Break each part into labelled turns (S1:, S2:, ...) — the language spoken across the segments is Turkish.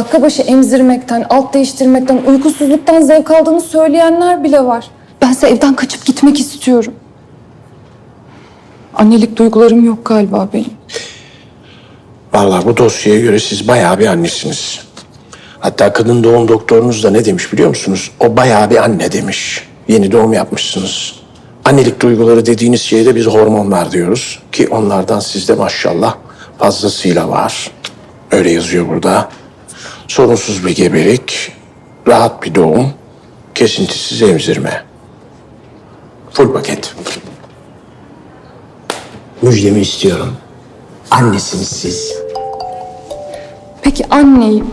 S1: Dakika başı emzirmekten, alt değiştirmekten, uykusuzluktan zevk aldığını söyleyenler bile var. Bense evden kaçıp gitmek istiyorum. Annelik duygularım yok galiba benim.
S2: Vallahi bu dosyaya göre siz bayağı bir annesiniz. Hatta kadın doğum doktorunuz da ne demiş biliyor musunuz? O bayağı bir anne demiş. Yeni doğum yapmışsınız. Annelik duyguları dediğiniz şeye de biz hormonlar diyoruz. Ki onlardan sizde maşallah fazlasıyla var. Öyle yazıyor burada. Sorunsuz bir gebelik, rahat bir doğum, kesintisiz emzirme. Full paket. Müjdemi istiyorum. Annesiniz siz.
S1: Peki anneyim.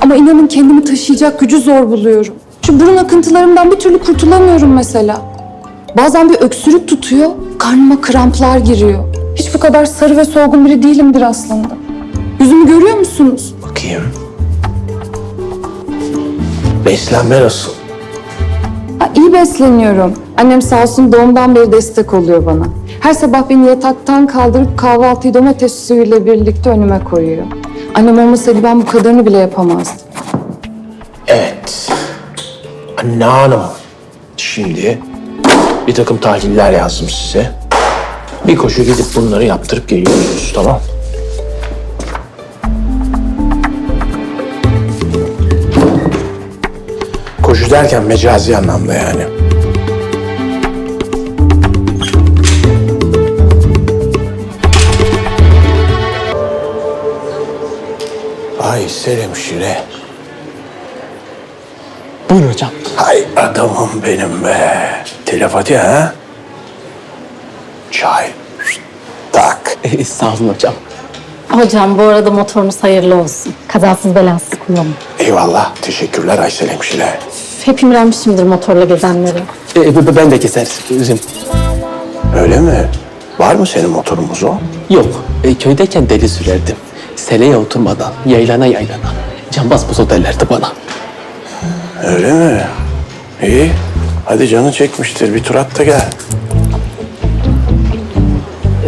S1: Ama inanın kendimi taşıyacak gücü zor buluyorum. Şu burun akıntılarımdan bir türlü kurtulamıyorum mesela. Bazen bir öksürük tutuyor, karnıma kramplar giriyor. Hiç bu kadar sarı ve solgun biri değilimdir aslında. Yüzümü görüyor musunuz?
S2: Bakayım. Beslenme nasıl?
S1: Ha, iyi besleniyorum. Annem sağ olsun doğumdan beri destek oluyor bana. Her sabah beni yataktan kaldırıp kahvaltıyı domates suyuyla birlikte önüme koyuyor. Annem olmasaydı ben bu kadarını bile yapamazdım.
S2: Evet. Anne hanım. Şimdi bir takım tahliller yazdım size. Bir koşu gidip bunları yaptırıp geliyorsunuz tamam derken mecazi anlamda yani. Ay Selimşire.
S3: Buyurun hocam.
S2: Hay adamım benim be. Telepati ha? Çay. Tak.
S3: Sağ olun hocam.
S4: Hocam bu arada motorunuz hayırlı olsun. Kazasız belasız kullanın.
S2: Eyvallah. Teşekkürler Aysel hemşire.
S4: Hep imrenmişimdir motorla gezenleri.
S3: Ee, ben de keser. Üzüm.
S2: Öyle mi? Var mı senin motorumuz o?
S3: Yok. e, köydeyken deli sürerdim. Seleye oturmadan, yaylana yaylana. Cambaz buz derlerdi bana.
S2: Öyle mi? İyi. Hadi canı çekmiştir. Bir tur at da gel.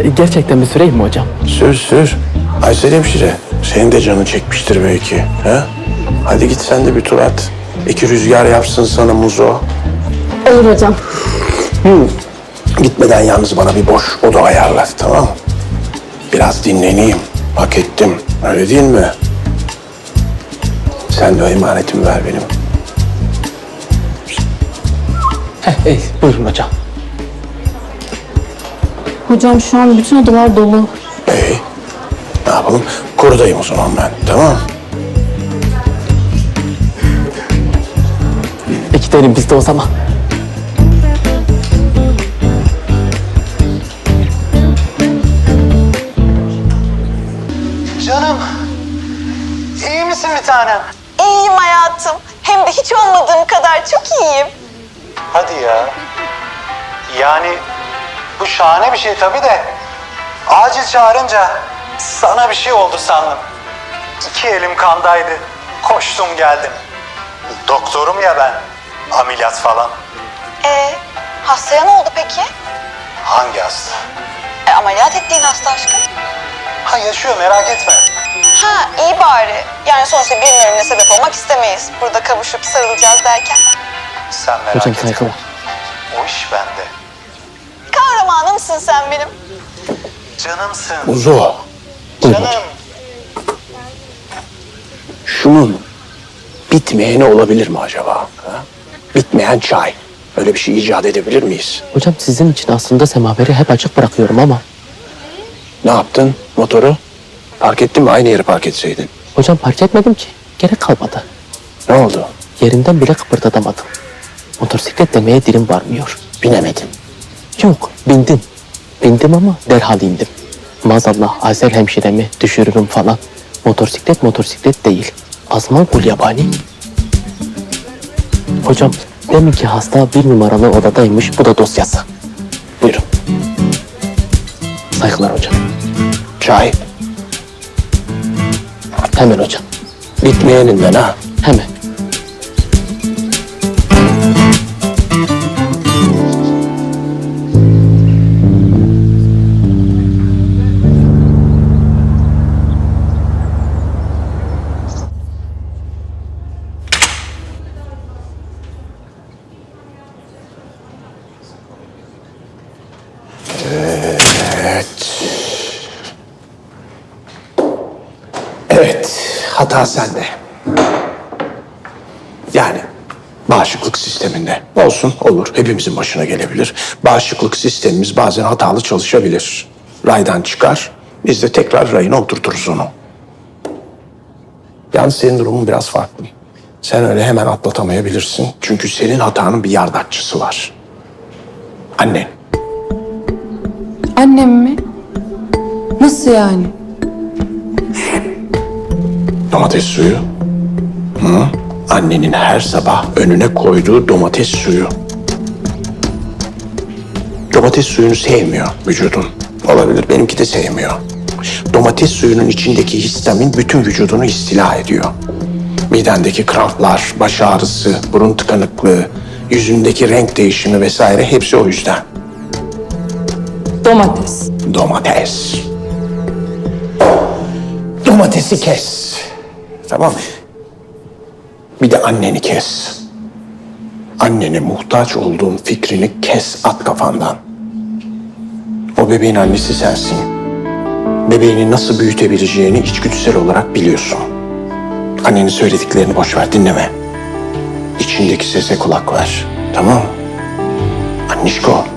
S3: Ee, gerçekten bir süreyim mi hocam?
S2: Sür sür. Aysel hemşire. Senin de canı çekmiştir belki. He? Hadi git sen de bir tur at. İki rüzgar yapsın sana muzo.
S4: Olur hocam.
S2: Gitmeden yalnız bana bir boş oda ayarla tamam mı? Biraz dinleneyim. Hak ettim. Öyle değil mi? Sen de o emanetimi ver benim.
S3: Heh, ey, buyurun hocam.
S4: Hocam şu an bütün odalar dolu.
S2: Ne yapalım? Korudayım o zaman ben. Tamam.
S3: E, gidelim biz de o zaman.
S5: Canım. iyi misin bir tanem?
S6: İyiyim hayatım. Hem de hiç olmadığım kadar çok iyiyim.
S5: Hadi ya. Yani bu şahane bir şey tabii de acil çağırınca sana bir şey oldu sandım. İki elim kandaydı. Koştum geldim. Doktorum ya ben. Ameliyat falan.
S6: Ee, hastaya ne oldu peki?
S5: Hangi hasta?
S6: E, ameliyat ettiğin hasta aşkım.
S5: Ha yaşıyor merak etme.
S6: Ha iyi bari. Yani sonuçta birinin ölümüne sebep olmak istemeyiz. Burada kavuşup sarılacağız derken.
S5: Sen merak
S3: Hocam
S5: etme.
S3: saygılar.
S5: O iş bende.
S6: Kahramanımsın sen benim.
S5: Canımsın.
S2: Uzo.
S5: Canım.
S2: Şunun bitmeyeni olabilir mi acaba? Ha? Bitmeyen çay. Öyle bir şey icat edebilir miyiz?
S3: Hocam sizin için aslında semaveri hep açık bırakıyorum ama...
S2: Ne yaptın motoru? Park ettin mi? Aynı yere park etseydin.
S3: Hocam fark etmedim ki. Gerek kalmadı.
S2: Ne oldu?
S3: Yerimden bile kıpırdatamadım. Motosiklet demeye dilim varmıyor.
S2: Binemedim.
S3: Yok, bindim. Bindim ama derhal indim. Maazallah Azer hemşiremi düşürürüm falan. Motosiklet motosiklet değil. Azman kul yabani. Hocam, demin ki hasta bir numaralı odadaymış. Bu da dosyası. Buyurun. Saygılar hocam.
S2: Çay.
S3: Hemen hocam.
S2: Bitmeyeninden ha.
S3: Hemen.
S2: Hata sende. Yani bağışıklık sisteminde. Olsun olur. Hepimizin başına gelebilir. Bağışıklık sistemimiz bazen hatalı çalışabilir. Raydan çıkar. Biz de tekrar rayına oturturuz onu. Yalnız senin durumun biraz farklı. Sen öyle hemen atlatamayabilirsin. Çünkü senin hatanın bir yardakçısı var. Annen.
S1: Annem mi? Nasıl yani?
S2: Domates suyu. Hı? Annenin her sabah önüne koyduğu domates suyu. Domates suyunu sevmiyor vücudun. Olabilir, benimki de sevmiyor. Domates suyunun içindeki histamin bütün vücudunu istila ediyor. Midendeki kramplar, baş ağrısı, burun tıkanıklığı, yüzündeki renk değişimi vesaire hepsi o yüzden.
S1: Domates.
S2: Domates. Domatesi kes. Tamam mı? Bir de anneni kes. Annene muhtaç olduğun fikrini kes at kafandan. O bebeğin annesi sensin. Bebeğini nasıl büyütebileceğini içgüdüsel olarak biliyorsun. Annenin söylediklerini boş ver dinleme. İçindeki sese kulak ver. Tamam mı? Annişko.